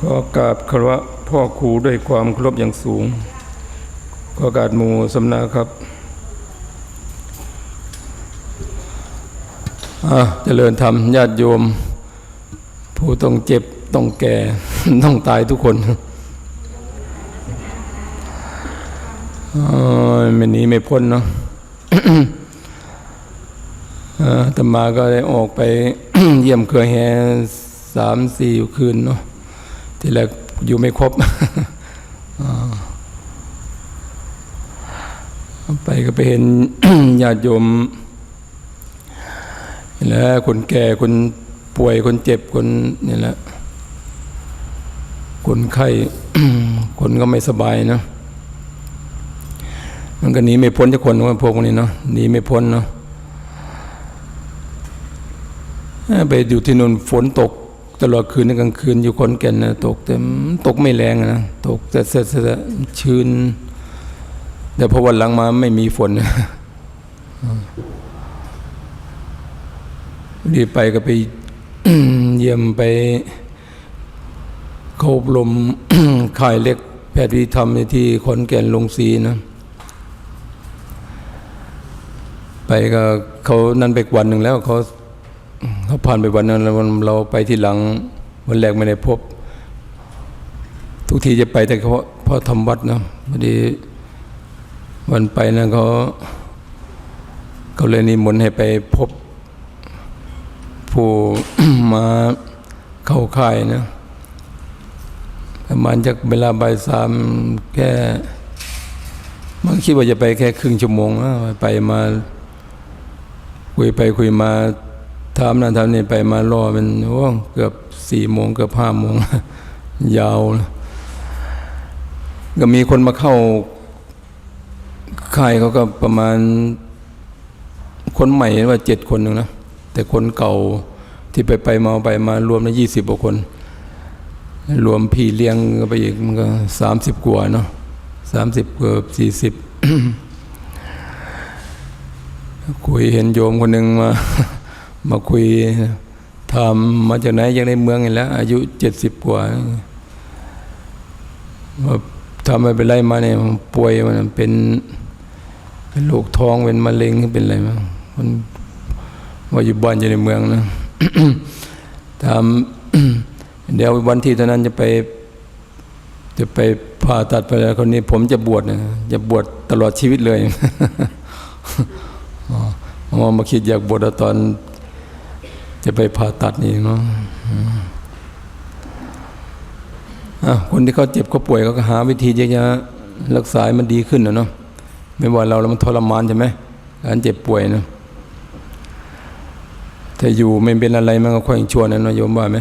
ขอกราบคารวะพ่อครูด้วยความเคารพอย่างสูง ขอกราบหมู่สำนักครับอะเจริญธรรมญาติโยม ผู้ต้องเจ็บต้องแก่ ต้องตายทุกคนเอ่อไม่หนีไม่พ้นเนาะเอ่ออาตมาก็ได้ออกไปเยี่ยมเครือแฮสามสี่คืนเนาะ ที่แรกอยู่ไม่ครบไปก็ไปเห็นญาติโยมนี่แหล้วคนแก่คนป่วยคนเจ็บคนนี่แหละ คนไข้ คนก็ไม่สบายเนาะมันก็หนีไม่พ้นจากคนว่าพวกนี้เนาะหนีไม่พ้นเนาะไปอยู่ที่นู่นฝนตก ตลอดคืนในกลางคืนอยู่คนแก่นนะตกแต่ตกไม่แรงนะตกแต่ชื้น แต่พอวันหลังมาไม่มีฝนดีไปก็ไปเยี่ยมไปเขาอบรมค่ายเล็กแพทย์วิธรรมในที่ขอนแก่นลงสีนะ ไปก็เขานั่นไปวันหนึ่งแล้วเขา ผ่านไปวันนั้นแล้ววันเราไปที่หลังวันแรกไม่ได้พบ ทุกทีจะไปแต่เขาเพราะทำวัดนะพอดีวันไปนะเขาเขาเลยนิมนต์ให้ไปพบ ผู้มาเข้าค่ายนะประมาณจากเวลาบ่ายสามแค่มันคิดว่าจะไปแค่ครึ่งชั่วโมงนะไปมาคุยไปคุยมา ทำนั่นทำนี่ไปมารอเป็นโอ้เกือบสี่โมงเกือบห้าโมงยาว ก็มีคนมาเข้าค่ายเขาก็ประมาณ คนใหม่ว่าเจ็ดคนหนึ่งนะแต่คนเก่าที่ไปไปมาไปมารวมแล้วยี่สิบกว่าคน รวมพี่เลี้ยงก็ไปอีกมันก็สามสิบกว่าเนาะสามสิบเกือบสี่สิบคุยเห็นโยมคนหนึ่งมา มาคุยถามาจากไหนจากในเมืองนี่แล้ว อายุเจ็ดสิบกว่าว่าทำไมเป็นไรมาเนี่ยป่วยมันเป็น เป็นโรคท้องเป็นมะเร็งเป็นอะไรมามันว่าอยู่บ้านอยู่ในเมืองนะถามเดี๋ยววันที่เท่านั้นจะไป จะไปผ่าตัดไปแล้วคนนี้ ผมจะบวชนะจะบวชตลอดชีวิตเลยอ๋อมาคิดอยากบวชตอน จะไปผ่าตัดนี่เนาะอะคนที่เขาเจ็บเขาป่วยเขาก็หาวิธีที่จะรักษาให้มันดีขึ้นนะเนาะไม่ว่าเราแล้วมันทรมานใช่ไหมการเจ็บป่วยเนาะถ้าอยู่ไม่เป็นอะไรมันก็ค่อยชวนนะเนาะโยมว่าไหม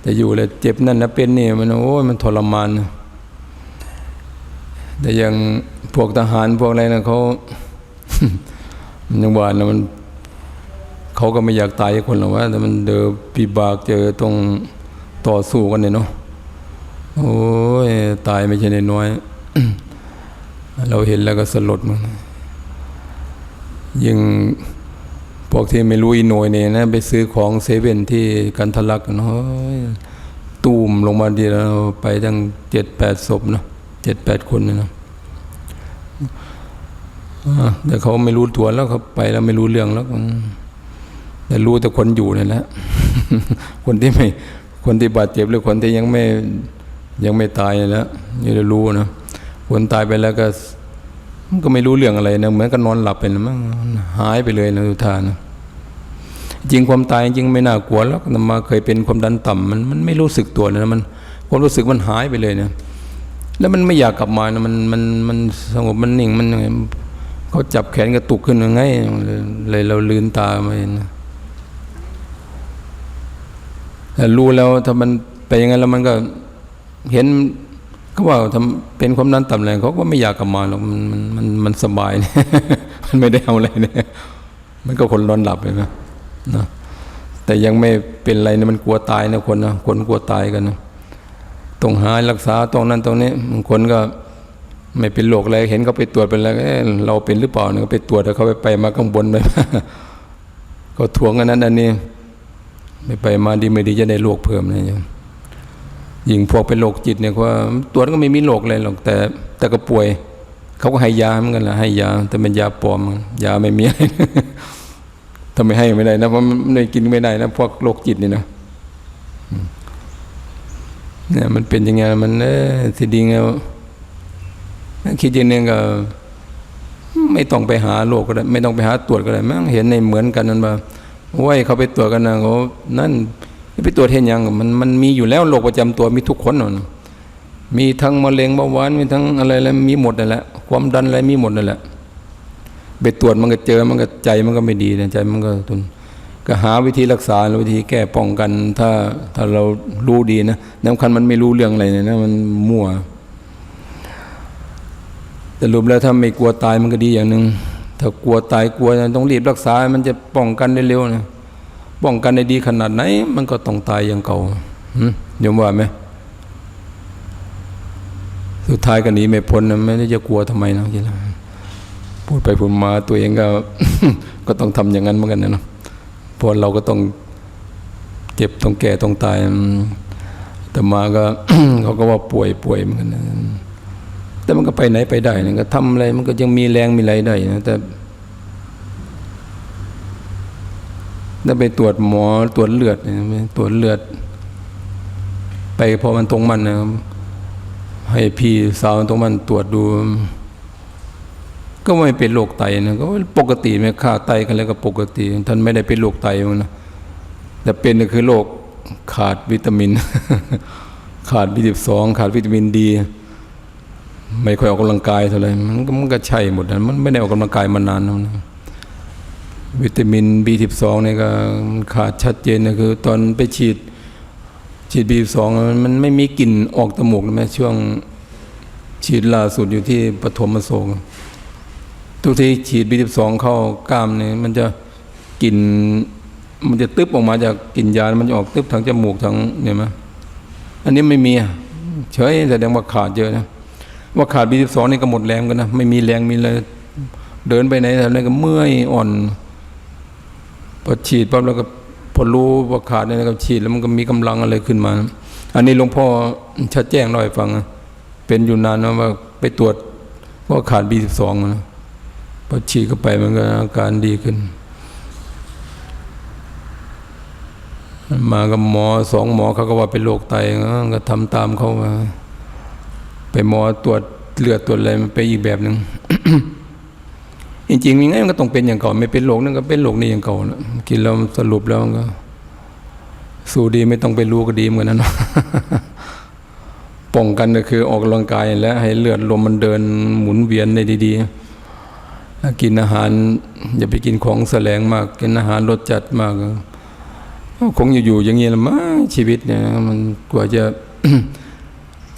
แต่อยู่แล้วเจ็บนั่นนะเป็นนี่มันโอ้ยมันทรมานนะแต่ย่างพวกทหารพวกอะไรนะเขามันยังว่านะมัน เขาก็ไม่อยากตายคนหรอกว่าแต่มันเดือปีบากเจอตรงต่อสู้กันเนี่ยเนาะโอ้ยตายไม่ใช่น้อยเราเห็นแล้วก็สลดมันยิ่งพวกที่ไม่รู้อีหนยเนี่ยนะ ไปซื้อของเซเว่นที่กันทะลักเนาะตูมลงมาดีแล้วไปตั้งเจ็ดแปดศพเนาะเจ็ดแปดคนเนาะแต่เขาไม่รู้ตัวแล้วเขาไปแล้วไม่รู้เรื่องแล้ว แต่รู้แต่คนอยู่นี่แหละ คนที่ไม่คนที่บาดเจ็บหรือคนที่ยังไม่ยังไม่ตายนี่แหล้วยังได้รู้นะคนตายไปแล้วก็มันก็ไม่รู้เรื่องอะไรนะเหมือนกับนอนหลับไปนะมั้งหายไปเลยนะทุกท่านนะจริงความตายจริงไม่น่ากลัวแล้วนมาเคยเป็นความดันต่ำมันมันไม่รู้สึกตัวเลยนะมันความรู้สึกมันหายไปเลยนะแล้วมันไม่อยากกลับมานะมันมันมันสงบมันนิ่งมันยังไงเขาจับแขนกระตุกขึ้นยังไงเลยเลยเราลืนตามาเห็นนะแต่ รู้แล้วถ้ามันไปอยังไงแล้วมันก็เห็นเขาว่าทำเป็นความดันต่ำแรงเขาก็ไม่อยากกลับมาหรอกมันมันมันมันสบายเนี่ยมันไม่ได้เอาอะไรเนี่ยมันก็คนนอนหลับเลยนะนะแต่ยังไม่เป็นไรนะมันกลัวตายนะคนนะคนกลัวตายกันนะต้องหารักษาตรงนั้นตรงนี้บางคนก็ไม่เป็นโรคอะไรเห็นเขาไปตรวจเป็นแล้วเเราเป็นหรือเปล่าเนี่ยไปตรวจแล้วเขาไปไปมาข้างบนไปก็ทวงอันนั้นอันนี้ ไม่ไปมาดีไม่ดีจะได้โรคเพิ่มนะโยมยิ่งพวกเป็นโรคจิตเนี่ยว่าตรวจก็ไม่มีโรคอะไรหรอกแต่ แต่ก็ป่วย เขาก็ให้ยาเหมือนกันแหละให้ยา แต่เป็นยาปลอมยาไม่มีอะไรถ้าไมให้ไม่ได้นะเพราะมันไม่กินไม่ได้นะพวกโรคจิตนี่นะเนี่ยมันเป็นยังไงมันเออที่ดีไงวคิดอย่างนึงก็ไม่ต้องไปหาโรคก็ได้ ไม่ต้องไปหาตรวจก็ได้มั้งเห็นในเหมือนกันนั่นว่า ว่าให้เขาไปตรวจกันนะเขานั่นไปตรวจเห็นยังมันมันมีอยู่แล้วโรคประจำตัวมีทุกคนน่ะมีทั้งมะเร็งเบาหวานมีทั้งอะไรแล้วมีหมดนั่นแหละความดันอะไรมีหมดนั่นแหละไปตรวจมันก็เจอมันก็ใจมันก็ไม่ดีนะใจมันก็ตุนก็หาวิธีรักษาวิธีแก้ป้องกัน ถ้าถ้าเรารู้ดีนะสำคัญมันไม่รู้เรื่องอะไรเนี่ยนะมันมั่วแต่รวมแล้วถ้าไม่กลัวตายมันก็ดีอย่างหนึ่ง ถ้ากลัวตายกลัวต้องรีบรักษา มันจะป้องกันได้เร็วนะป้องกันได้ดีขนาดไหน มันก็ต้องตายอย่างเก่าหึยอมว่าไหมสุดท้ายก็หนีไม่พ้นนะไม่ได้จะกลัวทำไมนะทีละพูดไปพูดมาตัวเองก็ ก็ต้องทำอย่างนั้นเหมือนกันนะเนาะเพราะเราก็ต้องเจ็บต้องแก่ต้องตายแต่มาก็ เขาก็ว่าป่วยป่วยเหมือนกันนะ แต่มันก็ไปไหนไปได้นะก็ทำอะไรมันก็ยังมีแรงมีไรได้นะแต่ถ้าไปตรวจหมอตรวจเลือดเนี่ยตรวจเลือด ไปพอมันตรงมันนะครับให้พี่สาวตรงมันตรวจดู ก็ไม่เป็นโรคไตนะก็ปกติไม่ค่าไตกันแล้วก็ปกติ ท่านไม่ได้เป็นโรคไตมันนะแต่เป็นก็คือโรคขาดวิตามิน ขาดวิตามินสองขาดวิตามินดี ไม่ค่อยออกกำลังกายเท่าไหร่มันก็มันก็ใช่หมดนะมันไม่ได้ออกกำลังกายมานานแล้วนะวิตามิน B12 เนี่ยก็ขาดชัดเจนนะคือ ตอนไปฉีดฉีด B12 มันมันไม่มีกลิ่นออกจมูกนะแม่ช่วงฉีดล่าสุดอยู่ที่ปฐมอโศกทุกทีฉีด B12 เข้ากล้ามเนี่ยมันจะกลิ่นมันจะตึบออกมาจากกลิ่นยา มันจะออกตึบทางจมูกทางเนี่ยมั้ยอันนี้ไม่มีเฉยแสดงว่าขาดเยอะนะ ว่าขาดบีสิบสองนี่ก็หมดแรงกันนะไม่มีแรงมีเลย เดินไปไหนทำอะไรก็เมื่อยอ่อนพอฉีดปั๊บแล้วก็พอรู้ว่าขาดเนี่ยก็ฉีดแล้วมันก็มีกำลังอะไรขึ้นมา อันนี้หลวงพ่อชัดแจ้งหน่อยฟังเป็นอยู่นานนะว่าไปตรวจว่าขาดบีสิบสองนะพอฉีดเข้าไปมันก็อาการดีขึ้น มากับหมอสองหมอเขาก็ว่าเป็นโรคไตก็ทำตามเขามา ไปหมอตรวจเลือดตรวจอะไรมันไปอีกแบบหนึ่งจริงๆยังไงมันก็ต้องเป็นอย่างเก่า ไม่เป็นโรคนั่นก็เป็นโรคนี้อย่างเก่านะกินแล้วสรุปแล้วมันก็ สู้ดีไม่ต้องไปรู้ก็ดีเหมือนนั้นป้องกันก็คือออกกำลังกายและให้เลือดลมมันเดินหมุนเวียนได้ดี ๆ กินอาหาร อย่าไปกินของแสลงมาก กินอาหารรสจัดมากก็คงอยู่ๆอย่างนี้ละมั้งชีวิตเนี่ย มันกว่าจะ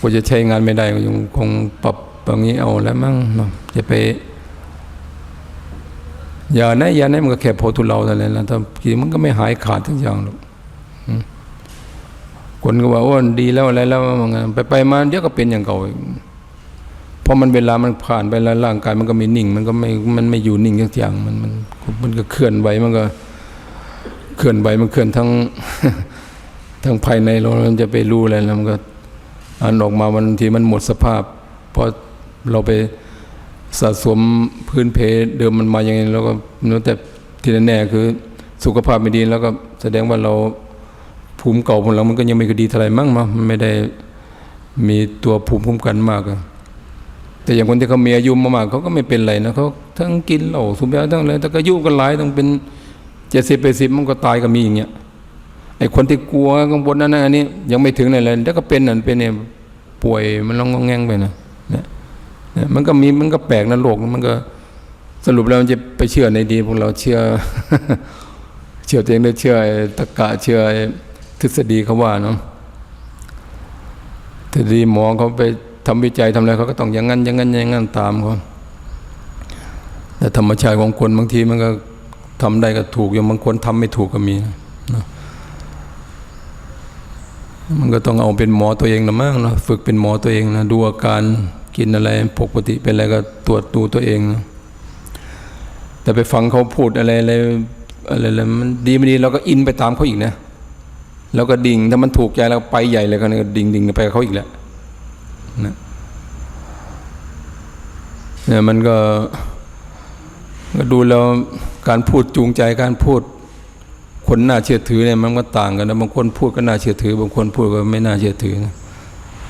กว่าจะใช้งานไม่ได้ก็ยังคงปรับแบบนี้เอาแล้วมั้งเนาะจะไปยาไหนยาไหนมันก็แค่พอทุเลาแต่นั้นแล้วถ้ากินมันก็ไม่หายขาดทั้งอย่างหรอกคนก็ว่าโอ้ดีแล้วอะไรแล้วมันไปไปมาเดี๋ยวก็เป็นอย่างเก่าเพราะมันเวลามันผ่านไปแล้วร่างกายมันก็ไม่นิ่ง มันก็ไม่มันไม่อยู่นิ่งทุกอย่างมันมันมันก็เคลื่อนไหวมันก็เคลื่อนไหวมันเคลื่อนทั้งทั้งภายในเรามันจะไปรู้อะไรแล้วมันก็ อันออกมาวันทีมันหมดสภาพ เพราะเราไปสะสมพื้นเพเดิมมันมาอย่างไงแล้วก็เนื้อแต่ที่แน่ๆคือสุขภาพไม่ดีแล้วก็แสดงว่าเราภูมิเก่าของเรามันก็ยังไม่คดีเท่าไหร่มั้งมามันไม่ได้มีตัวภูมิคุ้มกันมากอะแต่อย่างคนที่เขามีอายุมากๆเขาก็ไม่เป็นไรนะเขาทั้งกินเหล้าสูบยาทั้งอะไรแต่ก็อายุก็หลายต้องเป็นเจ็ดสิบแปดสิบมันก็ตายก็มีอย่างเงี้ย ไอ้คนที่กลัวกังวลนั่นอันนี้ ยังไม่ถึงไหนเลยแล้วก็เป็นนั่นเป็นเนี่ยป่วยมันร้องงองแงงไปนะเนี่ยมันก็มีมันก็แปลกนะโลกมันก็สรุปแล้วมันจะไปเชื่อในดีพวกเราเชื่อ เชื่อตัวเองหรือเชื่อตะกะเชื่อทฤษฎีเขาว่าเนาะทฤษฎีหมอเขาไปทำวิจัยทำอะไรเขาก็ต้องอย่างนั้นอย่างนั้นอย่างนั้นตามเขาแต่ธรรมชาติของคนบางทีมันก็ทำได้ก็ถูกอย่างบางคนทำไม่ถูกก็มีนะ มันก็ต้องเอาเป็นหมอตัวเองนะมั้งเนาะฝึกเป็นหมอตัวเองนะดูอาการกินอะไรปกติเป็นอะไรก็ตรวจดูตัวเองนะแต่ไปฟังเขาพูดอะไรอะไรอะไรอะไรมันดีไม่ดีเราก็อินไปตามเขาอีกนะแล้วก็ดิ่งถ้ามันถูกใจแล้วไปใหญ่เลยก็ดิ่งดิ่งไปกับเขาอีกแล้วนะเนี่ยมันก็ก็ดูแล้วการพูดจูงใจการพูด คนน่าเชื่อถือเนี่ยมันก็ต่างกันนะบางคนพูดก็น่าเชื่อถือ บางคนพูดก็ไม่น่าเชื่อถือนะ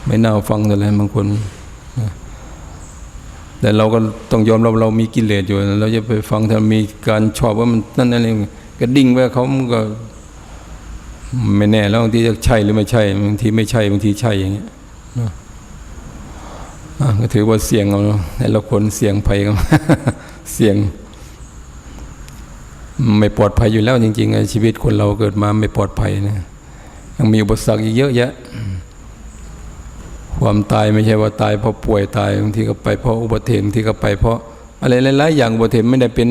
ไม่น่าฟังอะไรบางคนนะแต่เราก็ต้องยอมรับเรามีกิเลสอยู่เราจะไปฟังถ้ามีการชอบว่ามันนั่นนั่นเองก็ดิ่งไปเขามันก็ไม่แน่แล้วบางทีจะใช่หรือไม่ใช่บางทีไม่ใช่บางทีใช่อย่างเงี้ยนะก็ถือว่าเสี่ยงเอาเนอะแต่ละคนเสี่ยงภัยกันเสี่ยง ไม่ปลอดภัยอยู่แล้วจริงๆชีวิตคนเราเกิดมาไม่ปลอดภัยนะยังมีอุปสรรคอีกเยอะแยะ ความตายไม่ใช่ว่าตายเพราะป่วยตายบางทีก็ไปเพราะอุบัติเหตุบางทีก็ไปเพราะ อะไรหลายๆอย่างอุบัติเหตุไม่ได้เป็น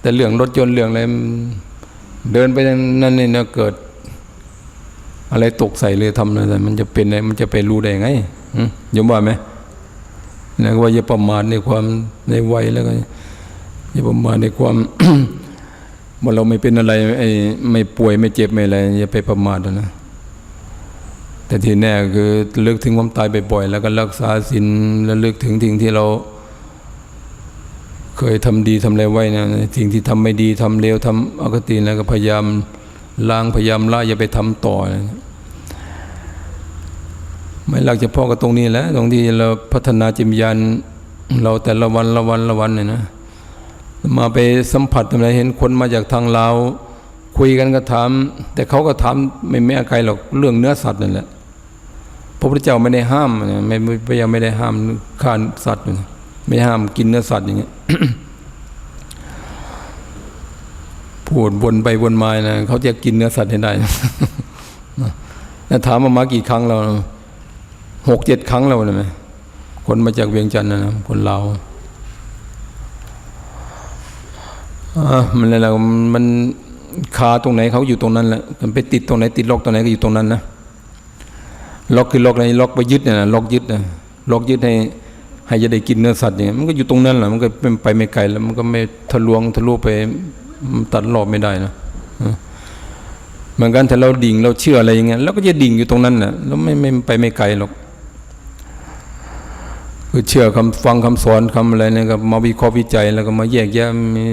แต่เรื่องรถยนต์เรื่องอะไรเดินไปนั่นนี่นะเกิด อะไรตกใส่เลยทำอะไรมันจะเป็นอะไรมันจะไปรู้ได้ไงหึยมว่าไหมนะว่าอย่าประมาทในความในวัยแล้วก็อย่าประมาทในความ ว่าเราไม่เป็นอะไรไอ้ไม่ป่วยไม่เจ็บไม่อะไรอย่าไปประมาทนะแต่ที่แน่คือลิกถึงความตายบ่อยๆแล้วก็รักษาศีลแล้วลิกถึงสิ่งที่เรา เคยทำดีทำอะไรไว้นะสิ่งที่ทำไม่ดีทำเลวทำอคติแล้วก็พยายามล้างพยายามละอย่าไปทำต่อนะไม่หลักเฉพาะกับตรงนี้แหละตรงที่เราพัฒนาจิตวิญญาณเราแต่ละวันละวันละวันเนี่ยนะ มาไปสัมผัสอะไรเห็นคนมาจากทางลาวคุยกันก็ถาม แต่เขาก็ถามไม่ไม่อะไรหรอกเรื่องเนื้อสัตว์นั่นแหละพระพุทธเจ้าไม่ได้ห้ามนะไม่พระยาไม่ได้ห้ามฆ่าสัตว์ไม่ห้ามกินเนื้อสัตว์อย่างเงี้ยพูดวนไปวนมานะเขาจะกินเนื้อสัตว์ให้ได้แล้วถามมามากี่ครั้งแล้วหกเจ็ดครั้งแล้วนะไหมคนมาจากเวียงจันทร์นะคนลาวอ่า มันอะไรมันคาตรงไหนเขาอยู่ตรงนั้นแหละมันไปติดตรงไหนติดล็อกตรงไหนก็อยู่ตรงนั้นนะล็อกคือล็อกอะไรล็อกไปยึดเนี่ยนะล็อกยึดนะล็อกยึดให้ให้จะได้กินเนื้อสัตว์อย่างเงี้ยมันก็อยู่ตรงนั้นแหละมันก็เป็นไปไม่ไกลแล้ว มันก็ไม่ทะลวงทะลุไปตัดรอบไม่ได้นะอ่าเหมือนกันถ้าเราดิ่งเราเชื่ออะไรอย่างเงี้ยเราก็จะดิ่งอยู่ตรงนั้นแหละเราไม่ไม่ไปไม่ไกลหรอกคือเชื่อคำฟังคำสอนคำอะไรเนี่ยก็มาวิเคราะห์วิจัยแล้วก็มาแยกแยะมี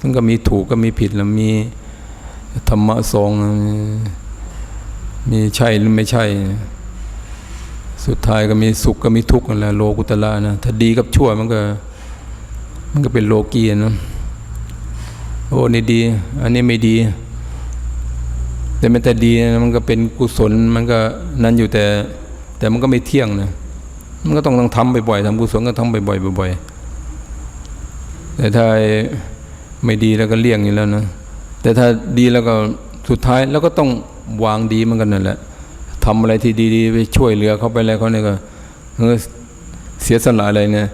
มันก็มีถูกก็มีผิดแล้วมีธรรมะสองมีใช่หรือไม่ใช่ สุดท้ายก็มีสุขก็มีทุกข์นั่นแหละโลกุตละนะถ้าดีกับชั่วมันก็ มันก็เป็นโลกีนะโอ้นี่ดี อันนี้ไม่ดี แต่ไม่แต่ดีนะมันก็เป็นกุศลมันก็นั้นอยู่แต่ แต่มันก็ไม่เที่ยงนะมันก็ต้องต้องทำบ่อยๆทำกุศลก็ทำบ่อยๆบ่อยๆแต่ถ้า ไม่ดีแล้วก็เลี่ยงอยู่แล้วนะ แต่ถ้าดีแล้วก็สุดท้ายแล้วก็ต้องวางดีเหมือนกันนั่นแหละทำอะไรที่ดีๆ ไปช่วยเหลือเขาไปอะไรเขาเนี่ยก็เออเสียสละอะไรเนี่ย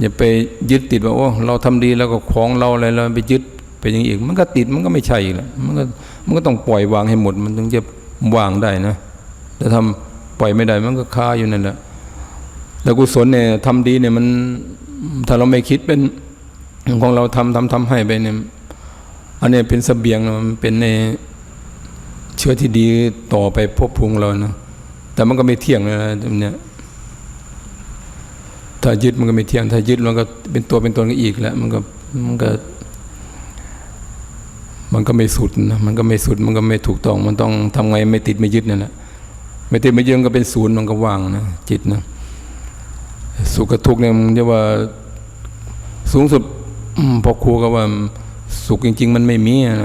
อย่าไปยึดติดว่าโอ้เราทำดีแล้วก็ของเราอะไรเราไปยึดไปอย่างอีก มันก็ติดมันก็ไม่ใช่อีกแล้วมันก็มันก็ต้องปล่อยวางให้หมด มันถึงจะวางได้นะแต่ทำปล่อยไม่ได้มันก็คาอยู่นั่นแหละแต่กุศลเนี่ยทำดีเนี่ยมันถ้าเราไม่คิดเป็น ของเราทำทำทำให้ไปเนี่ยอันนี้เป็นสเสบียงนะมันเป็นในเชื้อที่ดีต่อไปพภูมิเรานะแต่มันก็ไม่เที่ยงเลยนะเนี่ยถ้ายึดมันก็ไม่เที่ยง ถ้ายึดมันก็เป็นตัวเป็นตนก็อีกแล้วมันก็มันก็ มันก็ไม่สุดนะมันก็ไม่สุดมันก็ไม่ถูกต้อง มันต้องทำไงไม่ติดไม่ยึดนั่นแหละไม่ติดไม่ยึดก็เป็นศูนย์มันก็ว่างนะจิตนะสุขกับทุกข์เนี่ยมันเรียกว่าสูงสุด พอครูก็ว่าสุขจริง ๆ มันไม่มีอะ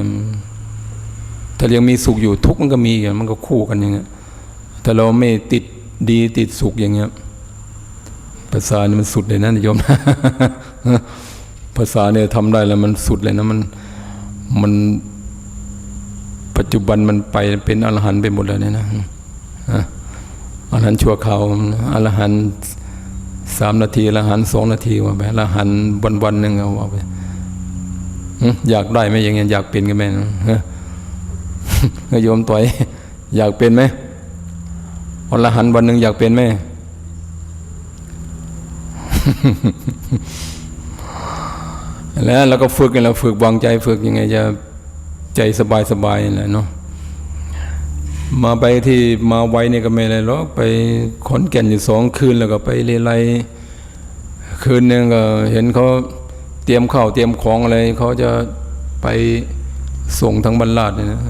ถ้ายังมีสุขอยู่ทุกข์มันก็มีอะมันก็คู่กันอย่างเงี้ยแต่เราไม่ติดดีติดสุขอย่างเงี้ยภาษาเนี่ยมันสุดเลยนะโยมภาษาเนี่ยทำได้แล้วมันสุดเลยนะมันมันปัจจุบันมันไปเป็นอรหันต์ไปหมดแล้วเนี่ยนะอะอรหันต์ชั่วคราวอรหันต์ สามนาทีอรหันสองนาทีว่าไปอรหันวันวันหนึ่งเอาว่าไปอยากได้ไหมอย่างเงี้ยอยากเป็นกันไหมฮะโยมต่อยอยากเป็นไหมอรหันวันหนึ่งอยากเป็นไหมแล้วเราก็ฝึกกันเราฝึกวางใจฝึกยังไงจะใจสบายสบายนั่นแหละเนาะ มาไปที่มาไว้นี่ก็ไม่อะไรหรอกไปขอนแก่นอยู่สองคืนแล้วก็ไปเลไลคืนหนึงก็เห็นเขาเตรียมข้าวเตรียมของอะไรเขาจะไปส่งทางบรรลาดเนี่ยนะ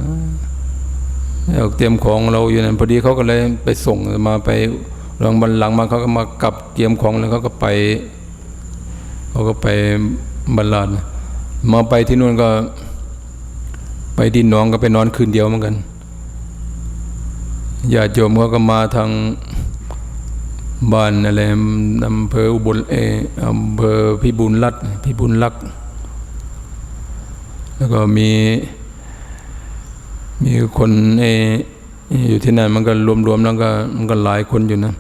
แล้วเตรียมของเราอยู่นั่นพอดีเขาก็เลยไปส่งมาไปรางบันหลังมาเขาก็มากลับเตรียมของแล้วเขาก็ไปเขาก็ไปบรรลาดมาไปที่นู่นก็ ไปดินหนองก็ไปนอนคืนเดียวเหมือนกัน ญาติโยมเขาก็มาทางบ้านอะไรอำเภออุบลเออำเภอพิบูลรัตน์พิบูลรักษ์แล้วก็มี มีคนเออยู่ที่นั่นมันก็รวมๆแล้วก็มันก็หลายคนอยู่นะ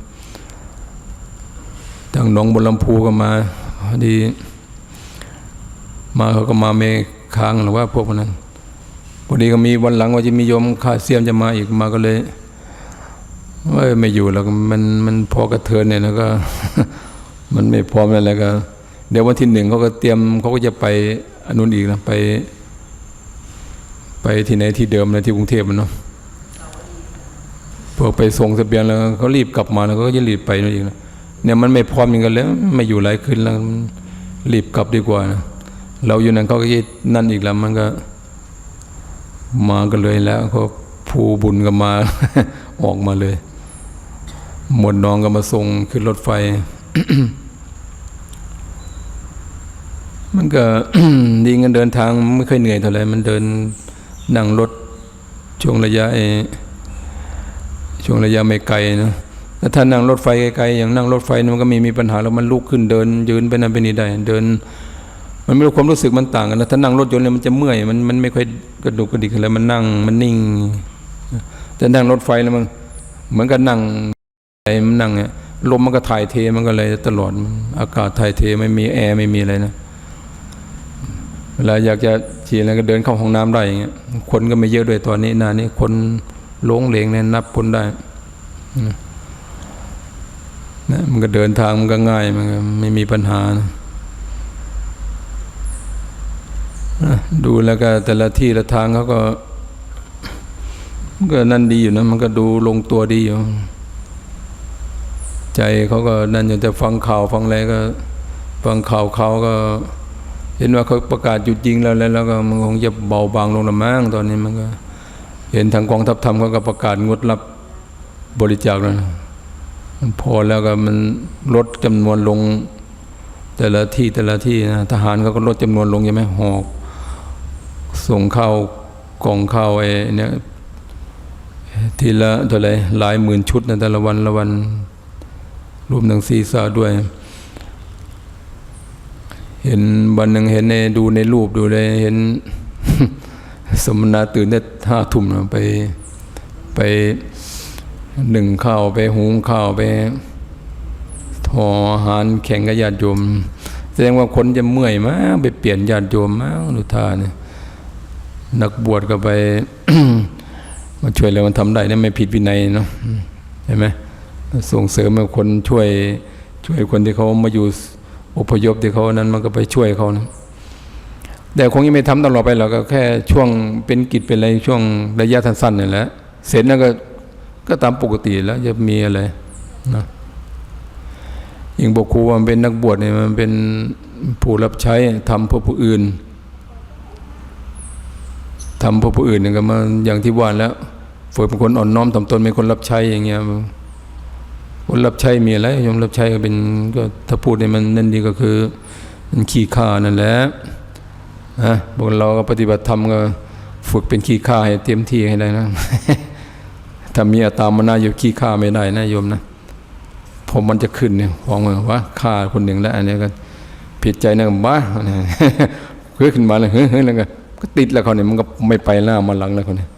ทางหนองบัวลำพูก็มาพอดี มาเขาก็มาเมค้างหรือว่าพวกนั้นพอดีก็มีวันหลังว่าจะมีโยมคาเซียมจะมาอีกมาก็เลย เอ้ยไม่อยู่แล้วมันมันพอกระเทือนเนี่ยแล้วก็ มันไม่พร้อมแล้วก็ เดี๋ยววันที่หนึ่งเขาก็เตรียมเขาก็จะไปอนุนอีกนะไป ไปที่ไหนที่เดิมนะที่กรุงเทพมันเนาะพวกไปส่งเสบียงแล้วเขารีบกลับมาแล้วก็จะรีบไปนู่นอีกนะเนี่ยมันไม่พร้อมอย่างกันแล้ว ไม่อยู่หลายคืนแล้วรีบกลับดีกว่านะเราอยู่นั่นเขาก็จะนั่นอีกแล้วมันก็ มากันเลยแล้วเขาผู้บุญก็มาออกมาเลย หมวดน้องก็มาส่งขึ้นรถไฟ มันก็ดีเงินเดินทางไม่ค่อยเหนื่อยเท่าไหร่มันเดินนั่งรถช่วงระยะช่วงระยะไม่ไกลนะแต่ถ้านั่งรถไฟไกลๆอย่างนั่งรถไฟมันก็มีมีปัญหาแล้วมันลุกขึ้นเดิน ยืนไปนั่นไปนี่ได้เดิน มันไม่รู้ความรู้สึกมันต่างกันนะถ้านั่งรถยนต์เนี่ยมันจะเมื่อยมันมันไม่ค่อยกระดุกกระดิกอะไรมันนั่งมันนิ่ง แต่นั่งรถไฟแล้วมันเหมือนกับนั่ง ไอ้มันนั่งเนี่ยลมมันก็ถ่ายเทมันก็เลยตลอดอากาศถ่ายเทไม่มีแอร์ไม่มีอะไรนะเวลาอยากจะฉี่อะไรก็เดินเข้าห้องน้ำได้อย่างเงี้ยคนก็ไม่เยอะด้วยตอนนี้นานี้คนหลงเหลงเนี่ยนับคนได้นะมันก็เดินทางมันก็ง่ายมันก็ไม่มีปัญหานะดูแล้วก็แต่ละที่ละทางเขาก็ก็นั่นดีอยู่นะมันก็ดูลงตัวดีอยู่ ใจเขาก็นั่นอยู่แต่ฟังข่าวฟังอะไรก็ ฟังข่าวเขาก็ เห็นว่าเขาประกาศหยุดยิงแล้วแล้วแล้วก็มันคงจะเบาบางลงละมั้งตอนนี้มันก็ เห็นทางกองทัพธรรมเขาก็ประกาศงดรับบริจาคแล้วพอแล้วก็มันลดจำนวนลง แต่ละที่แต่ละที่นะทหารเขาก็ลดจำนวนลงใช่ไหมหอก ส่งเข้ากล่องเข้าไอ้เนี่ยทีละเท่าไรหลายหมื่นชุดนะแต่ละวันละวัน รวมทั้งซีซ่าด้วย เห็นวันหนึ่งเห็นในดูในรูปดูเลยเห็น สมณะตื่นได้ห้าทุ่มนะไปไปหนึ่งข้าวไปหุงข้าวไปทออาหารแข่งกับญาติโยม แสดงว่าคนจะเมื่อยมากไปเปลี่ยนญาติโยมมากนุท่าเนี่ยนักบวชก็ไป มาช่วยแล้วมันทำได้เนี่ยไม่ผิดวินัยเนาะเห็นไหม ส่งเสริมให้คนช่วยช่วยคนที่เขามาอยู่อพยพที่เขานั้นมันก็ไปช่วยเขานะแต่คงยังไม่ทำตลอดไปหรอกก็แค่ช่วงเป็นกิจเป็นอะไรช่วงระยะสั้นๆนี่แหละเสร็จแล้วก็ก็ตามปกติแล้วจะมีอะไรนะอย่งบอกครูว่ามันเป็นนักบวชเนี่ยมันเป็นผู้รับใช้ทำเพื่อผู้อื่นทำเพื่อผู้อื่นเนี่ยก็มาอย่างที่ว่าแล้วฝึกเป็นคนอ่อนน้อมถ่อมตนเป็นคนรับใช้อย่างเงี้ย คนรับใช้มีอะไรยมรับใช้ก็เป็นก็ถ้าพูดในมันนั่นดีก็คือ มันขี้ข้านั่นแหละนะพวกเราก็ปฏิบัติธรรมก็ฝึกเป็นขี้ข้าให้เต็มที่ให้ได้นะถ้ามีอัตามนาอยู่ขี้ข้าไม่ได้นะโยมนะผมมันจะขึ้นเนี่ยฟองมือว่าฆ่าคนหนึ่งแล้วอันนี้ก็ผิดใจนะบ้าเฮ้ยขึ้นมาเลยเฮ้ยแล้วก็ก็ติดแล้วเขาเนี่ยมันก็ไม่ไปหน้ามาหลังแล้วเขาเนี่ย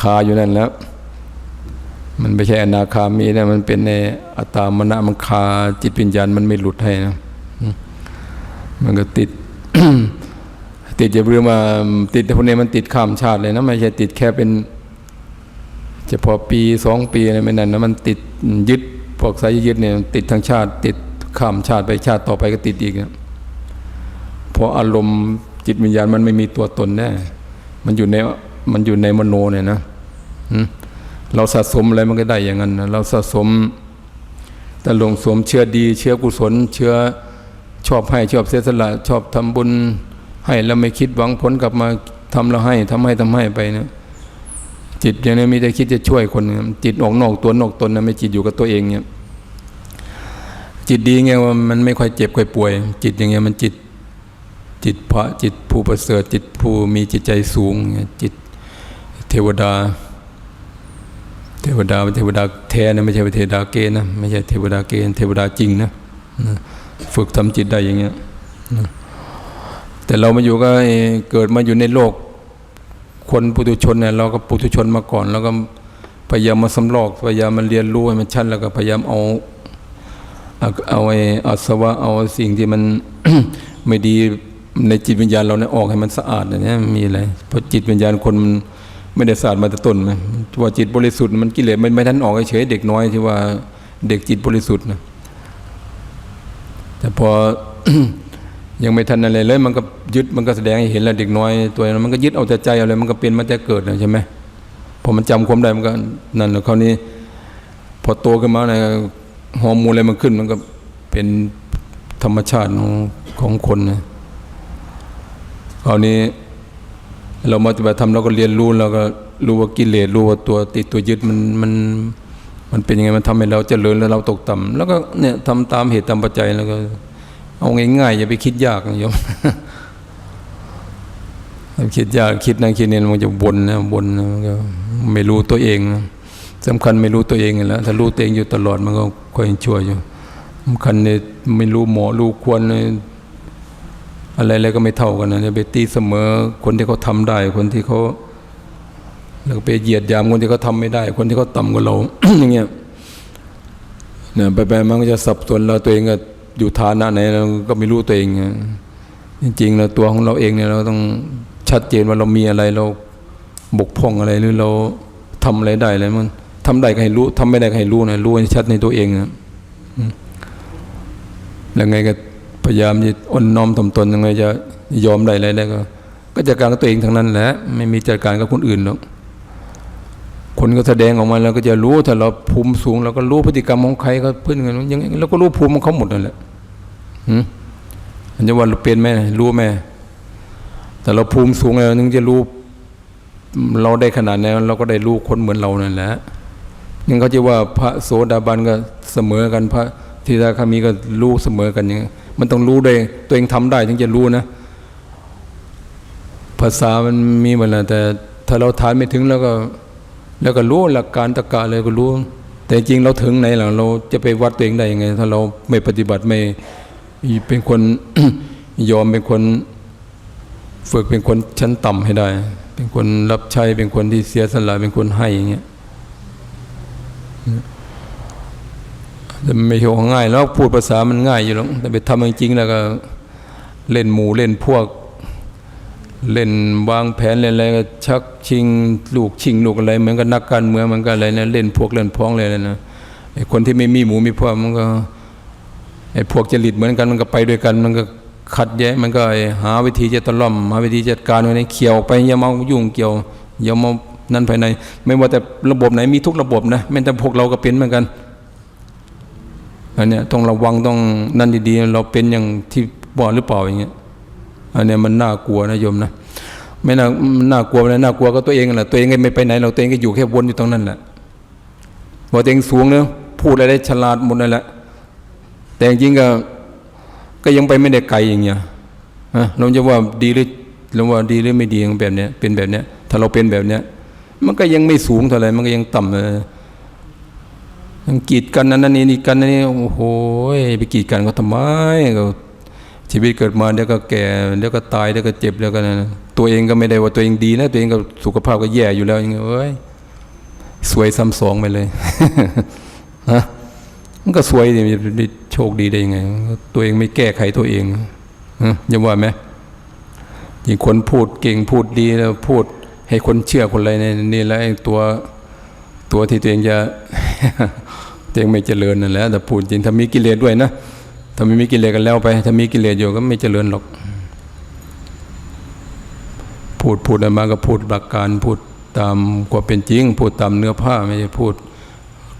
คาอยู่นั่นแล้ว มันไม่ใช่อนาคามีนะมันเป็นในอัตามนะมันคาจิตวิญญาณมันไม่หลุดให้นะมันก็ติด ติดจะเรื่องมาติดพวกนี้มันติดข้ามชาติเลยนะไม่ใช่ติดแค่เป็นเฉพาะปีสองปีอะไรไม่นั่นนะมันติดยึดพวกสายยึดเนี่ยติดทั้งชาติ ติดข้ามชาติไปชาติต่อไปก็ติดอีกนะเพราะอารมณ์จิตวิญญาณมันไม่มีตัวตนแน่มันอยู่ในมันอยู่ในมโนเนี่ยนะ เราสะสมอะไรมันก็ได้อย่างนั้นนะเราสะสมแต่ลงสวมเชื้อดี เชื้อกุศล เชื้อชอบให้ชอบเสียสละชอบทำบุญ ให้แล้วไม่คิดหวังผลกลับมาทำแล้วให้ทำให้ทำให้ไปนะจิตอย่างนี้มีแต่คิดจะช่วยคนจิตออกนอกตัวนอกตนนะไม่จิตอยู่กับตัวเองเนี่ยจิตดีไงว่ามันไม่ค่อยเจ็บค่อยป่วย จิตอย่างเงี้ยมันจิตจิตพระจิตผู้ประเสริฐจิตผู้มีจิตใจสูงจิตเทวดา เทวดาเป็นเทวดาแท้นะไม่ใช่เทวดาเกณฑ์นะไม่ใช่เทวดาเกณฑ์เทวดาจริงนะฝึกทำจิตได้อย่างเงี้ยแต่เรามาอยู่ก็เกิดมาอยู่ในโลก คนปุถุชนเนี่ยเราก็ปุถุชนมาก่อน แล้วก็พยายามมาสำลอกพยายามมาเรียนรู้ให้มันชัดแล้วก็พยายามเอาเอาเอาไอ้อาสวะเอาสิ่งที่มันไม่ดีในจิตวิญญาณเราเนี่ยออกให้มันสะอาดอย่างเนี้ยมีอะไรเพราะจิตวิญญาณคนมัน ไม่ได้สะอาดมาแต่ต้นไหมว่าจิตบริสุทธิ์มันกิเลสมันไม่ทันออกเฉยเด็กน้อยที่ว่าเด็กจิตบริสุทธิ์นะแต่พอยังไม่ทันอะไรเลยมันก็ยึดมันก็แสดงให้เห็นแล้วเด็กน้อยตัวนั้นมันก็ยึดเอาแต่ใจอาเลยมันก็เป็นมันจะเกิดนะใช่ไหมพอมันจำความได้มันก็นั่นแล้วคราวนี้ พอโตขึ้นมาเนี่ยฮอร์โมนอะไรมันขึ้น มันก็เป็นธรรมชาติของของคนนะคราวนี้ เรามาปฏิบัติธรรมเราก็เรียนรู้เราก็รู้ว่ากิเลสรู้ว่าตัวติดตัวยึดมันมันมันเป็นยังไงมันทำให้เราเจริญแล้วเราตกต่ำแล้วก็เนี่ยทำตามเหตุตามปัจจัยแล้วก็ เอาง่ายๆอย่าไปคิดยากนะโยมคิดยากคิดนั่นคิดนี่มันจะวนนะวนนะมันก็ไม่รู้ตัวเองนะสำคัญไม่รู้ตัวเองแล้วถ้ารู้ตัวเองอยู่ตลอดมันก็ค่อยช่วยอยู่สำคัญเนี่ยไม่รู้หมอรู้ควรเลย อะไรอะไรก็ไม่เท่ากันนะเนี่ยไปตีเสมอคนที่เขาทำได้ คนที่เขาแล้วไปเหยียดยามคนที่เขาทาไม่ได้ คนที่เขาต่ำกว่าเราอย่างเงี้ยเนี่ยไปไปมันก็จะสับสนเราตัวเองก็อยู่ฐานะไหนเราก็ไม่รู้ตัวเองจริงๆเราตัวของเราเองเนี่ยเราต้องชัดเจนว่าเรามีอะไรเราบกพร่องอะไรหรือเราทำอะไรได้อะไรมันทำได้ก็ให้รู้ทำไม่ได้ก็ให้รู้นะรู้ให้ชัดในตัวเองนะแล้วไงก็ พยายามจะอ่อนน้อมถ่อมตนยังไงจะยอมได้อะไรได้ก็ ก็จัดการกับตัวเองทั้งนั้นแหละไม่มีจัดการกับคนอื่นหรอกคนก็แสดงออกมาแล้วก็จะรู้ถ้าเราภูมิสูงเราก็รู้พฤติกรรมของใครก็เพื่อนกันยังไงเราก็รู้ภูมิของเขาหมดนั่นแหละหืมอันจะว่าเราเป็นไหมรู้ไหมแต่เราภูมิสูงแล้วนึงจะรู้เราได้ขนาดนั้นเราก็ได้รู้คนเหมือนเรานั่นแหละยังเขาจะว่าพระโสดาบันก็เสมอกันพระทีฆาคามีก็รู้เสมอกันอย่างนี้ มันต้องรู้ได้ตัวเองทำได้ถึงจะรู้นะ ภาษามันมีหมดแหละแต่ถ้าเราทานไม่ถึงแล้วก็ แล้วก็รู้หลักการตะกะเลยก็รู้ แต่จริงเราถึงไหนหล่ะเราจะไปวัดตัวเองได้ยังไง ถ้าเราไม่ปฏิบัติไม่เป็นคนยอมเป็นคนฝึกเป็นคนชั้นต่ำให้ได้ เป็นคนรับใช้เป็นคนที่เสียสละเป็นคนให้อย่างเงี้ย แต่ไม่ใช่ของง่ายแล้วพูดภาษามันง่ายอยู่หรอกแต่ไปทำจริงๆแล้วก็เล่นหมู่เล่นพวก เล่นวางแผนเล่นอะไรก็ชักชิงลูกชิงลูกอะไรเหมือนกับนักการเมืองเหมือนกันอะไรนะเล่นพวกเล่นพ้องเลยนะไอ้คนที่ไม่มีหมูมีพวกมันก็ไอ้พวกจริตเหมือนกันมันก็ไปด้วยกันมันก็ขัดแย้งมันก็ไอ้หาวิธีจะตะล่อมหาวิธีจัดการไว้ในเขี่ยวไปอย่ามายุ่งเกี่ยวอย่ามานั่นภายใน ไม่ว่าแต่ระบบไหนมีทุกระบบนะแม้แต่พวกเราก็เป็นเหมือนกัน อันเนี้ยต้องระวังต้องนั่นดีๆ เราเป็นอย่างที่บอกหรือเปล่าอย่างเงี้ยอันเนี้ยมันน่ากลัวนะโยมนะไม่น่ามันน่ากลัวนะน่ากลัวก็ตัวเองแหละตัวเองก็ไม่ไปไหนเราตัวเองก็อยู่แค่วนอยู่ตรงนั้นแหละพอตัวเองสูงเนอะพูดอะไรได้ฉลาดหมดนั่นแหละแต่จริงๆก็ก็ยังไปไม่ได้ไกลอย่างเงี้ยฮะเราจะว่าดีหรือเราว่าดีหรือไม่ดีแบบเนี้ยเป็นแบบเนี้ยถ้าเราเป็นแบบเนี้ยมันก็ยังไม่สูงเท่าไหร่มันก็ยังต่ำเลย ยังกีดกันนั้นนั่นนี่นี่กันนั่นนี่โอ้โหไปกีดกันก็ทำไมก็ชีวิตเกิดมาเดี๋ยวก็แก่เดี๋ยวก็ตายเดี๋ยวก็เจ็บเดี๋ยวก็นะตัวเองก็ไม่ได้ว่าตัวเองดีนะตัวเองก็สุขภาพก็แย่อยู่แล้วยังไงเอ้ยสวยซ้ำสองไปเลยฮะมันก็สวยดิจะโชคดีได้ยังไง ตัวเองไม่แก้ไขตัวเองฮะยังว่าไหมยิ่งคนพูดเก่งพูดดีแล้วพูดให้คนเชื่อคนอะไรในนี่แล้วตัวตัวที่ตัวเองจะ ตัวเองไม่เจริญนั่นแหละแต่พูดจริงถ้ามีกิเลสด้วยนะถ้าไม่มีกิเลสกันแล้วไป ถ้ามีกิเลสอยู่ก็ไม่เจริญหรอก พูดพูดอะไรมาก็พูดหลักการพูดตามความเป็นจริง พูดตามเนื้อผ้าไม่ใช่พูด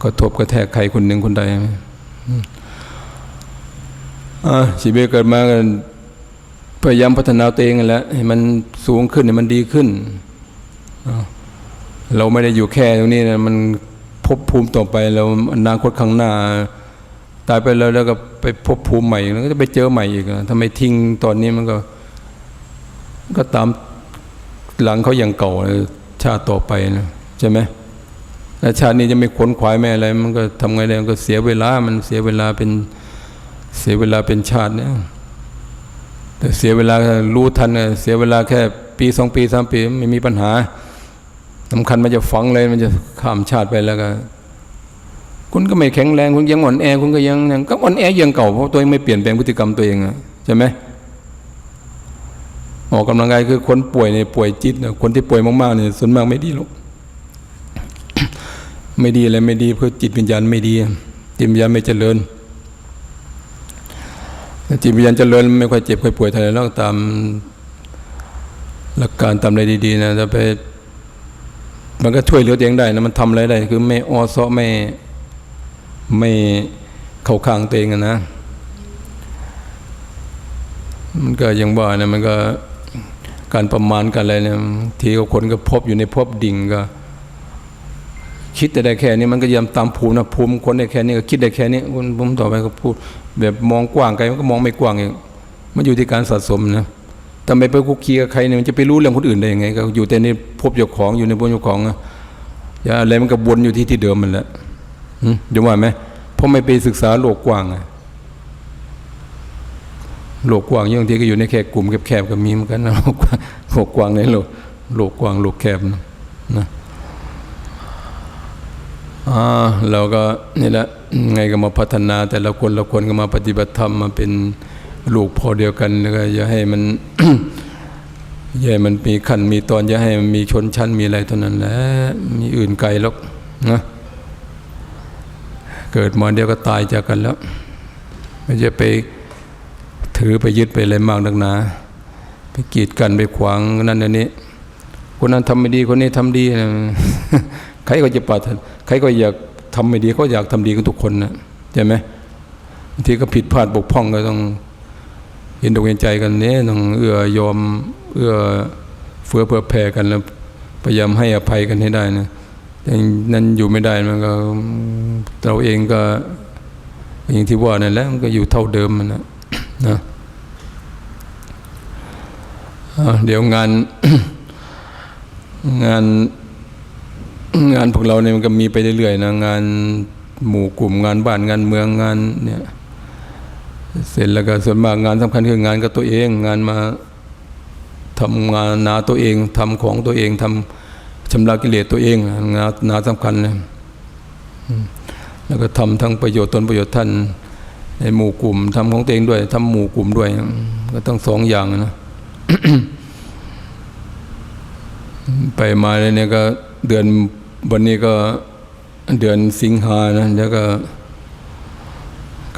กระทบกระแทกใครคนหนึ่งคนใดอืมอ่าชีวิตเกิดมากันพยายามพัฒนาตัวเองนั่นแหละให้มันสูงขึ้นให้มันดีขึ้น เราไม่ได้อยู่แค่ตรงนี้นะมัน ภพภูมิต่อไปเราอนาคตข้างหน้า ตายไปแล้วแล้วก็ไปพบภูมิใหม่แล้วก็จะไปเจอใหม่อีกอะทำไมทิ้งตอนนี้มันก็ ก็ตามหลังเขาอย่างเก่าชาติต่อไปนะใช่ไหมแล้วชาตินี้จะไม่ขนขวายไม่อะไร มันก็ทำไงได้มันก็เสียเวลา มันเสียเวลาเป็นเสียเวลาเป็นชาติเนี่ยแต่เสียเวลารู้ทันเสียเวลาแค่ปีสองปีสามปีไม่มีปัญหา สำคัญมันจะฝังเลยมันจะข้ามชาติไปแล้วก็ คุณก็ไม่แข็งแรงคุณยังอ่อนแอคุณก็ยังยังก็อ่อนแอยังเก่าเพราะตัวเองไม่เปลี่ยนแปลงพฤติกรรมตัวเองอะใช่ไหมออกกำลังกายคือคนป่วยเนี่ยป่วยจิตนะคนที่ป่วยมากๆเนี่ยส่วนมากไม่ดีหรอกไม่ดีอะไรไม่ดีเพื่อจิตวิญญาณไม่ดีจิตวิญญาณไม่เจริญจิตวิญญาณเจริญไม่ค่อยเจ็บค่อยป่วยเท่าไหร่แล้วตามหลักการตามอะไรดีๆนะจะไป มันก็ช่วยเหลือตัวเองได้นะมันทำอะไรได้ คือไม่อ้อซาะไม่ไม่เข้าข้างตัวเองนะ มันก็ยังว่านะมันก็การประมาณกันอะไรเนี่ยทีก็คนก็พบอยู่ในพบดิ่งก็ คิดแต่ได้แค่นี้มันก็ยำตามภูมินะภูมิคนได้แค่นี้ก็คิดได้แค่นี้คนผมต่อไปก็พูด แบบมองกว้างไกลมันก็มองไม่กว้างเองมันอยู่ที่การสะสมนะ ทำไมไปคุกคีกับใครเนี่ยมันจะไปรู้เรื่องคนอื่นได้ยังไง ก็อยู่แต่ในพบเจ้าของอยู่ในพบเจ้าของอะอย่าอะไรมันก็วนอยู่ที่ที่เดิมมันแหละอืมจะว่าไหมเพราะไม่ไปศึกษาโลกกว้างอะโลกกว้างบางทีก็อยู่ในแค่กลุ่มแคบๆก็มีเหมือนกันนะโลกกว้างโลกกว้างในโลกโลกกว้างโลกแคบนะนะอ่าเราก็นี่แหละไงก็มาพัฒนาแต่ละคนละคนก็มาปฏิบัติธรรมมาเป็น ลูกพ่อเดียวกันแล้วก็อย่าให้มันอย่าให้มันมีขั้นมีตอนอย่าให้มันมีชนชั้นมีอะไรเท่านั้นแหละมีอื่นไกลหรอกนะเกิดมาเดียวก็ตายจากกันแล้วไม่จะไปถือไปยึดไปอะไรมากนักหนาไปกีดกันไปขวางนั่นอันนี้ คนนั้นทำไม่ดีคนนี้ทำดีนะใครก็จะปรารถนาใครก็อยากทำไม่ดีก็อยากทำดีกันทุกคนนะใช่ไหมบางทีก็ผิดพลาดบกพร่องก็ต้อง เห็นอกเห็นใจกันเนี่ยต้องเอื้อยอมเอื้อเฟื้อเผื่อแผ่กันแล้วพยายามให้อภัยกันให้ได้นะแต่างนั้นอยู่ไม่ได้มันก็เราเองก็อย่างที่ว่านั่นแหละมันก็อยู่เท่าเดิมมันนะนะเดี๋ยวงานงานงานพวกเราเนี่ยมันก็มีไปเรื่อยๆนะงานหมู่กลุ่มงานบ้านงานเมืองงานเนี่ย เสร็จแล้วก็ส่วนมากงานสำคัญคืองานกับตัวเอง งานมาทำงานนาตัวเองทำของตัวเองทำชำระกิเลสตัวเองงานนาสำคัญเลยแล้วก็ทำทั้งประโยชน์ตนประโยชน์ท่านในหมู่กลุ่มทำของตัวเองด้วยทำหมู่กลุ่มด้วย ก็ต้องสองอย่างนะไปมาเลยเนี่ยก็เดือนวันนี้ก็เดือนสิงหานะแล้วก็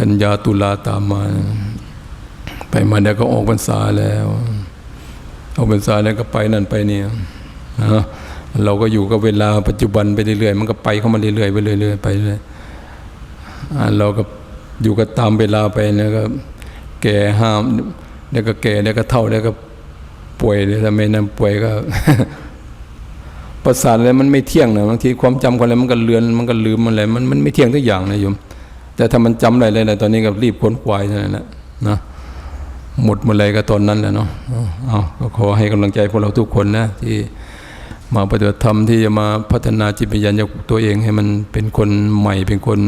กันยาตุลาตามมา ไปมาแล้วก็ออกพรรษาแล้ว ออกพรรษาแล้วก็ไปนั่นไปนี่นะเราก็อยู่กับเวลาปัจจุบันไปเรื่อยๆมันก็ไปเข้ามาเรื่อยๆไปเรื่อยๆไปเรื่อยอ่าเราก็อยู่กับตามเวลาไปแล้วก็แก่ห้ามแล้วก็แก่แล้วก็เท่าแล้วก็ป่วยเลยทำไมนั้นป่วยก็ประสาทอะไรมันไม่เที่ยงนะบางทีความจำคนอะไรมันก็เลือนมันก็ลืมอะไรมันมันไม่เที่ยงทุกอย่างนะโยม แต่ถ้ามันจำอะไรเลยนะตอนนี้ก็รีบค้นควายเท่านั้นแหละนะหมดเมื่อไรก็ตอนนั้นแหละเนาะเอาก็ขอให้กำลังใจพวกเราทุกคนนะที่มาปฏิบัติธรรมที่จะมาพัฒนาจิตวิญญาณตัวเองให้มันเป็นคนใหม่เป็นคน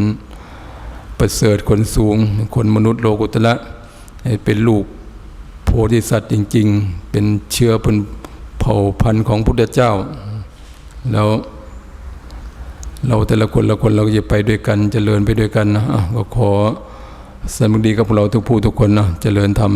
ประเสริฐคนสูง คนมนุษย์โลกุตละให้เป็นลูกโพธิสัตว์จริง ๆ เป็นเชื้อเป็นเผ่าพันธุ์ของพุทธเจ้า แล้ว เราแต่ละคนละคนเราก็จะไปด้วยกันเจริญไปด้วยกันนะก็ขอสนุดีกับพวกเราทุกผู้ทุกคนนะเจริญธรรม